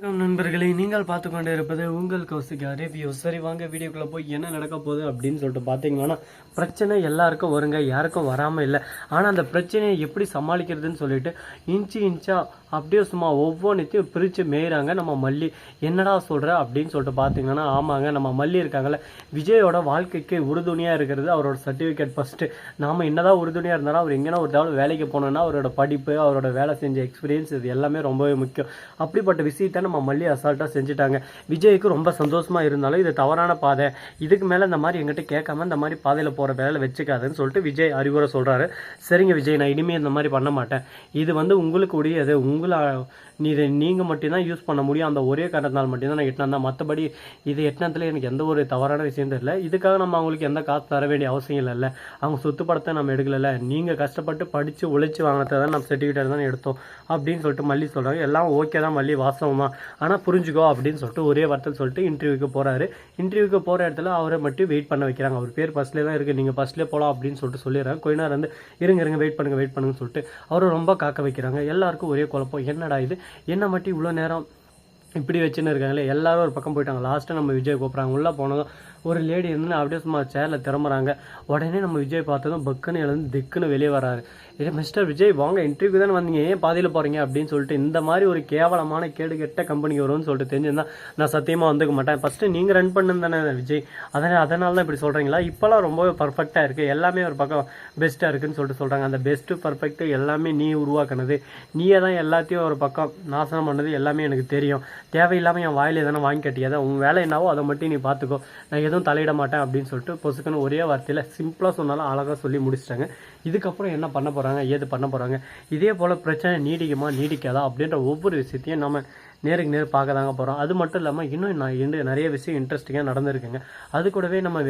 வணக்கம் நண்பர்களே நீங்கள் பார்த்து கொண்டு இருப்பது உங்கள் கௌசிகா ரிவ்யூ. சரி வாங்க வீடியோக்குள்ளே போய் என்ன நடக்க போகுது அப்படின்னு சொல்லிட்டு பார்த்தீங்கன்னா பிரச்சனை எல்லாருக்கும் வருங்க யாருக்கும் வராமல் இல்லை. ஆனால் அந்த பிரச்சனையை எப்படி சமாளிக்கிறதுன்னு சொல்லிட்டு இன்ச்சு இன்ச்சா அப்படியே சும்மா ஒவ்வொன்றத்தையும் பிரித்து மேயிறாங்க நம்ம மல்லி. என்னடா சொல்கிற அப்படின்னு சொல்லிட்டு பார்த்தீங்கன்னா ஆமாங்க நம்ம மல்லி இருக்காங்கல்ல விஜயோட வாழ்க்கைக்கு உறுதுணையாக இருக்கிறது அவரோட சர்டிஃபிகேட் ஃபஸ்ட்டு நாம் என்னதான் உறுதுணையாக இருந்தாலும் அவர் எங்கேனா ஒரு தடவை வேலைக்கு போனோம்னா அவரோட படிப்பு அவரோட வேலை செஞ்ச எக்ஸ்பீரியன்ஸ் இது எல்லாமே ரொம்பவே முக்கியம். அப்படிப்பட்ட விஷயத்தை நம்ம மல்லி அசால்ட்டாக செஞ்சுட்டாங்க. விஜய்க்கு ரொம்ப சந்தோஷமாக இருந்தாலும் இது தவறான பாதை. இதுக்கு மேலே இந்த மாதிரி எங்கிட்ட கேட்காம இந்த மாதிரி பாதையில் போகிற வேலை வச்சுக்காதுன்னு சொல்லிட்டு விஜய் அறிவுரை சொல்கிறாரு சரிங்க விஜய் நான் இனிமேல் இந்த மாதிரி பண்ண மாட்டேன். இது வந்து உங்களுக்கு உடையது. உங்களை நீ இதை நீங்கள் மட்டும்தான் யூஸ் பண்ண முடியும். அந்த ஒரே காரணத்தினால் மட்டும்தான் நான் எட்டினா மற்றபடி இது எட்டினத்தில் எனக்கு எந்த ஒரு தவறான விஷயம் தெரியல. இதுக்காக நம்ம அவங்களுக்கு எந்த காசு தர வேண்டிய அவசியம் இல்லைல்ல அவங்க சொத்து படத்தை நம்ம எடுக்கல நீங்கள் கஷ்டப்பட்டு படித்து உழைச்சி வாங்கினதை தான் நம்ம சர்டிஃபிகேட் தான் எடுத்தோம் அப்படின்னு சொல்லிட்டு மல்லி சொல்கிறாங்க எல்லாம் ஓகே தான் மல்லி வாசவமாக ஆனால் புரிஞ்சுக்கோ அப்படின்னு சொல்லிட்டு ஒரே வார்த்தை சொல்லிட்டு இன்டர்வியூக்கு போகிறாரு இன்டர்வியூக்கு போகிற இடத்துல அவரை மட்டும் வெயிட் பண்ண வைக்கிறாங்க. அவர் பேர் ஃபஸ்ட்லேயே தான் இருக்குது நீங்கள் ஃபஸ்ட்லேயே போகலாம் அப்படின்னு சொல்லிட்டு சொல்லிடுறாங்க. கொஞ்ச நேரம் வந்து இருங்க இருங்க வெயிட் பண்ணுங்கள் வெயிட் பண்ணுங்கன்னு சொல்லிட்டு அவரை ரொம்ப காக்க வைக்கிறாங்க. எல்லாருக்கும் ஒரே குழப்பம். என்னடா இது? என்ன மட்டும் இவ்வளோ நேரம் இப்படி வச்சுன்னு இருக்காங்களே? எல்லாரும் ஒரு பக்கம் போயிட்டாங்க. லாஸ்ட்டாக நம்ம விஜய் கூப்பிட்றாங்க. உள்ளே போனதும் ஒரு லேடி இருந்து அப்படியே சும்மா சேரில் திறம்புறாங்க. உடனே நம்ம விஜய் பார்த்ததும் பக்குன்னு எழுந்து திக்குன்னு வெளியே வராரு இது மிஸ்டர் விஜய் வாங்க இன்டர்வியூ தானே வந்தீங்க. ஏன் பாதியில் போகிறீங்க அப்படின்னு சொல்லிட்டு இந்த மாதிரி ஒரு கேவலமான கேடு கெட்ட கம்பெனிக்கு வரும்னு சொல்லிட்டு தெரிஞ்சிருந்தா நான் சத்தியமாக வந்துக்க மாட்டேன். ஃபஸ்ட்டு நீங்கள் ரன் பண்ணு தானே விஜய். அதனால் அதனால தான் இப்படி சொல்கிறீங்களா இப்போலாம் ரொம்பவே பர்ஃபெக்டாக இருக்குது எல்லாமே ஒரு பக்கம் பெஸ்ட்டாக இருக்குன்னு சொல்லிட்டு சொல்கிறாங்க அந்த பெஸ்ட்டு பர்ஃபெக்ட்டு எல்லாமே நீ உருவாக்குனது. நீயே தான் எல்லாத்தையும் ஒரு பக்கம் நாசனம் பண்ணது. எல்லாமே எனக்கு தெரியும். தேவையில்லாமல் என் வாயில் எதனா வாங்கி கட்டியாத? உன் வேலை என்னவோ அதை மட்டும் நீ பார்த்துக்கோ. நான் எதுவும் தலையிட மாட்டேன் அப்படின்னு சொல்லிட்டு பொசுக்குன்னு ஒரே வார்த்தையில் சிம்பிளாக சொன்னாலும் அழகாக சொல்லி முடிச்சிட்டாங்க. இதுக்கப்புறம் என்ன பண்ண போகிறாங்க ஏது பண்ண போகிறாங்க இதே போல் பிரச்சனை நீடிக்குமா நீடிக்காதா அப்படின்ற ஒவ்வொரு விஷயத்தையும் நம்ம நேருக்கு நேர் பார்க்க தாங்க போகிறோம் அது மட்டும் இல்லாமல் இன்னும் நான் இன்னும் நிறைய விஷயம் இன்ட்ரெஸ்டிங்காக நடந்திருக்குங்க. அது கூடவே நம்ம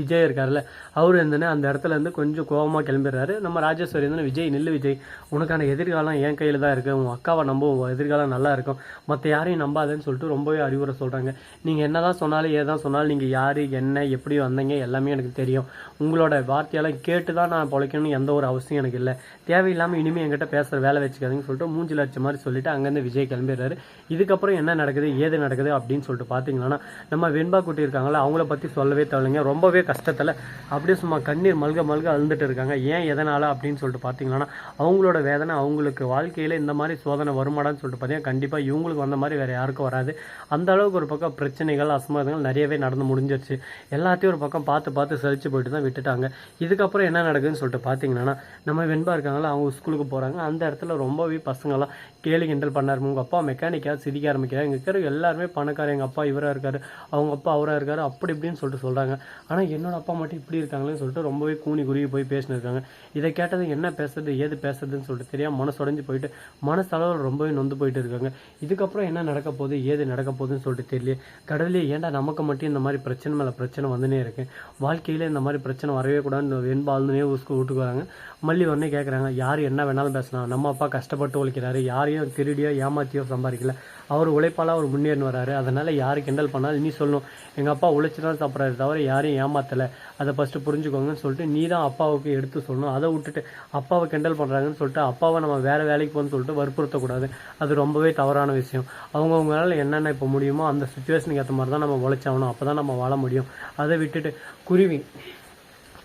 விஜய் இருக்கார்ல அவர் இருந்தனே அந்த இடத்துல இருந்து கொஞ்சம் கோபமாக கிளம்பிடுறாரு. நம்ம ராஜேஸ்வரி வந்து விஜய் நில்லு விஜய் உனக்கான எதிர்காலம் என் கையில் தான் இருக்குது உன் அக்காவை நம்ப உன் எதிர்காலம் நல்லா இருக்கும். மற்ற யாரையும் நம்பாதேன்னு சொல்லிட்டு ரொம்பவே அறிவுரை சொல்கிறாங்க நீங்கள் என்ன தான் சொன்னாலும் ஏதான் சொன்னாலும் நீங்கள் யார் என்ன எப்படி வந்தீங்க எல்லாமே எனக்கு தெரியும். உங்களோட வார்த்தையெல்லாம் கேட்டு தான் நான் பொழைக்கணும்னு எந்த ஒரு அவசியம் எனக்கு இல்லை. தேவையில்லாமல் இனிமேல் என்கிட்ட பேசுகிற வேலை வச்சுக்காதீங்கன்னு சொல்லிட்டு மூஞ்சி லட்சம் மாதிரி சொல்லிட்டு அங்கேருந்து விஜய் கிளம்பிடுறாரு. இதுக்கப்புறம் என்ன நடக்குது ஏது நடக்குது அப்படின்னு சொல்லிட்டு பார்த்தீங்கன்னா நம்ம வெண்பா குட்டி இருக்காங்களா அவங்கள பற்றி சொல்லவே தேவையில்லைங்க. ரொம்பவே கஷ்டத்தில் அப்படியே சும்மா கண்ணீர் மல்க மல்க அழுந்துட்டு இருக்காங்க. ஏன் எதனால் அப்படின்னு சொல்லிட்டு பார்த்தீங்கன்னா அவங்களோட வேதனை அவங்களுக்கு வாழ்க்கையில் இந்த மாதிரி சோதனை வருமாடான்னு சொல்லிட்டு பார்த்தீங்கன்னா கண்டிப்பாக இவங்களுக்கு வந்த மாதிரி வேறு யாருக்கும் வராது. அந்த அளவுக்கு ஒரு பக்கம் பிரச்சனைகள் அசம்பாதங்கள் நிறையவே நடந்து முடிஞ்சிருச்சு. எல்லாத்தையும் ஒரு பக்கம் பார்த்து பார்த்து சலிச்சு போயிட்டு தான் விட்டுட்டாங்க. இதுக்கப்புறம் என்ன நடக்குதுன்னு சொல்லிட்டு பார்த்தீங்கன்னா நம்ம வெண்பா இருக்காங்களா அவங்க ஸ்கூலுக்கு போகிறாங்க அந்த இடத்துல ரொம்பவே பசங்களாம் கேலி கிண்டல் பண்ணார். உங்கள் அப்பா மெக்கானிக்காக சிரிக்க ஆரம்பிக்கிறார். இங்கே இருக்கிற எல்லாருமே பணக்காரர் எங்கள் அப்பா இவராக இருக்கார் அவங்க அப்பா அவராக இருக்கார் அப்படி இப்படின்னு சொல்லிட்டு சொல்கிறாங்க ஆனால் என்னோட அப்பா மட்டும் இப்படி இருக்காங்களேன்னு சொல்லிட்டு ரொம்பவே கூனி குருவி போய் பேசினிருக்காங்க. இதை கேட்டது என்ன பேசுறது ஏது பேசுறதுன்னு சொல்லிட்டு தெரியாம மனசு போயிட்டு மனசளவில் ரொம்பவே நொந்து போயிட்டு இருக்காங்க. இதுக்கப்புறம் என்ன நடக்க போகுது ஏது நடக்க போகுதுன்னு சொல்லிட்டு தெரியல கடவுளே ஏன்டா நமக்கு மட்டும் இந்த மாதிரி பிரச்சனை மேலே பிரச்சனை வந்துனே இருக்கு? வாழ்க்கையில் இந்த மாதிரி பிரச்சனை வரவே கூடாதுன்னு வெண்பால்னே உஸ்க்கு வீட்டுக்கு வராங்க மல்லி உடனே கேட்குறாங்க யார் என்ன வேணாலும் பேசலாம். நம்ம அப்பா கஷ்டப்பட்டு ஒழிக்கிறாரு யாரையும் திருடியோ ஏமாத்தியோ சம்பாதிக்கல. அவர் உழைப்பால அவர் முன்னேறி வராரு. அதனால் யார் கிண்டல் பண்ணாலும் நீ சொல்லணும். எங்கள் அப்பா உழைச்சி தான் சாப்பிட்றாரு தவிர யாரையும் ஏமாத்தலை. அதை ஃபஸ்ட்டு புரிஞ்சுக்கோங்கன்னு சொல்லிட்டு நீ தான் அப்பாவுக்கு எடுத்து சொல்லணும். அதை விட்டுட்டு அப்பாவை கிண்டல் பண்ணுறாங்கன்னு சொல்லிட்டு அப்பாவை நம்ம வேறு வேலைக்கு போகணும்னு சொல்லிட்டு வற்புறுத்தக்கூடாது. அது ரொம்பவே தவறான விஷயம். அவங்கவுங்களால என்னென்ன இப்போ முடியுமோ அந்த சுச்சுவேஷனுக்கு ஏற்ற மாதிரி தான் நம்ம உழைச்சாகணும். அப்போ தான் நம்ம வாழ முடியும். அதை விட்டுட்டு குருவி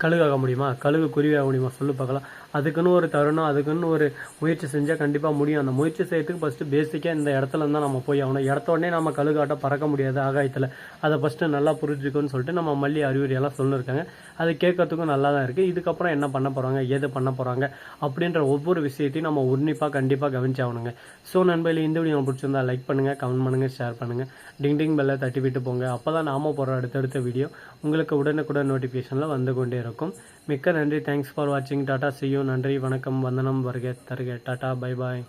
கழுகாக முடியுமா? கழுகு குருவியாக முடியுமா? சொல்லு பார்க்கலாம். அதுக்குன்னு ஒரு தருணம் அதுக்குன்னு ஒரு முயற்சி செஞ்சால் கண்டிப்பாக முடியும். அந்த முயற்சி செய்யறதுக்கு ஃபஸ்ட்டு பேசிக்காக இந்த இடத்துல இருந்தால் நம்ம போய் ஆகணும் இடத்த உடனே நம்ம கழுகாட்ட பறக்க முடியாது ஆகாயத்தில். அதை ஃபஸ்ட்டு நல்லா புரிஞ்சுக்கணும்னு சொல்லிட்டு நம்ம மல்லி அறிவுரையெல்லாம் சொல்லியிருக்காங்க அது கேட்கறதுக்கும் நல்லா தான் இருக்குது இதுக்கப்புறம் என்ன பண்ண போகிறாங்க ஏது பண்ண போகிறாங்க அப்படின்ற ஒவ்வொரு விஷயத்தையும் நம்ம உன்னிப்பாக கண்டிப்பாக கவனிச்சாகணுங்க. ஸோ நண்பர்களே இந்த வீடியோ பிடிச்சிருந்தா லைக் பண்ணுங்கள் கமெண்ட் பண்ணுங்கள் ஷேர் பண்ணுங்கள் டிங் டிங் பெல்லை தட்டி விட்டு போங்க. அப்போ தான் நாம போகிற அடுத்தடுத்த வீடியோ உங்களுக்கு உடனுக்குடன் நோட்டிஃபிகேஷனில் வந்து கொண்டே இருக்கும். மிக்க நன்றி. தேங்க்ஸ் ஃபார் வாட்சிங் டாட்டா சியூ நன்றி வணக்கம் வந்தனம் வருக தருக. Tata bye bye.